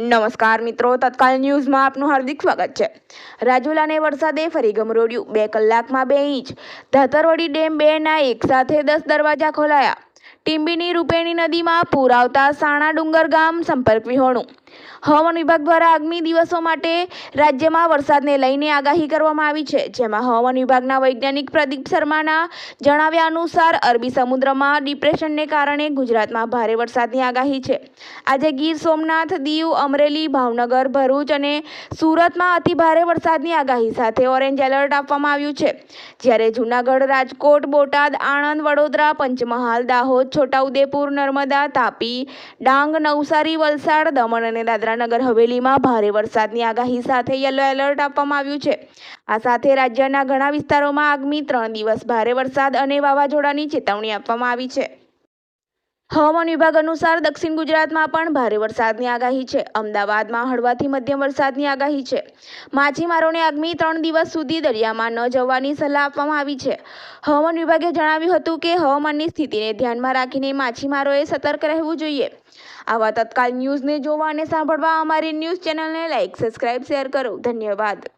નમસ્કાર મિત્રો, તત્કાલ ન્યૂઝમાં આપનું હાર્દિક સ્વાગત છે. રાજુલાને વરસાદે ફરી ગમરોડ્યું, બે કલાકમાં બે ઇંચ. ધાતરવડી ડેમ બેના એક સાથે દસ દરવાજા ખોલાયા. ટીંબીની રૂપેણી નદીમાં પૂર આવતા સાણા ડુંગર ગામ સંપર્ક વિહોણું. હવામાન વિભાગ દ્વારા આગામી દિવસો માટે રાજ્યમાં વરસાદને લઈને આગાહી કરવામાં આવી છે. જેમાં હવામાન વિભાગના વૈજ્ઞાનિક પ્રદીપ શર્માના જણાવ્યા અનુસાર, અરબી સમુદ્રમાં ડિપ્રેશનને કારણે ગુજરાતમાં ભારે વરસાદની આગાહી છે. આજે ગીર સોમનાથ, દીવ, અમરેલી, ભાવનગર, ભરૂચ અને સુરતમાં અતિભારે વરસાદની આગાહી સાથે ઓરેન્જ એલર્ટ આપવામાં આવ્યું છે. જ્યારે જૂનાગઢ, રાજકોટ, બોટાદ, આણંદ, વડોદરા, પંચમહાલ, દાહોદ, છોટાઉદેપુર, નર્મદા, તાપી, ડાંગ, નવસારી, વલસાડ, દમણ અને દાદરાનગર હવેલીમાં ભારે વરસાદની આગાહી સાથે યલો એલર્ટ આપવામાં આવ્યું છે. આ સાથે રાજ્યના ઘણા વિસ્તારોમાં આગામી ત્રણ દિવસ ભારે વરસાદ અને વાવાઝોડાની ચેતવણી આપવામાં આવી છે. હવામાન વિભાગ અનુસાર દક્ષિણ ગુજરાતમાં પણ ભારે વરસાદની આગાહી છે. અમદાવાદમાં હળવાથી મધ્યમ વરસાદની આગાહી છે. માછીમારોને આગામી ત્રણ દિવસ સુધી દરિયામાં ન જવાની સલાહ આપવામાં આવી છે. હવામાન વિભાગે જણાવ્યું હતું કે હવામાનની સ્થિતિને ધ્યાનમાં રાખીને માછીમારોએ સતર્ક રહેવું જોઈએ. આવા તત્કાલ ન્યૂઝને જોવા અને સાંભળવા અમારી ન્યૂઝ ચેનલને લાઇક સબસ્ક્રાઇબ, શેર કરો. ધન્યવાદ.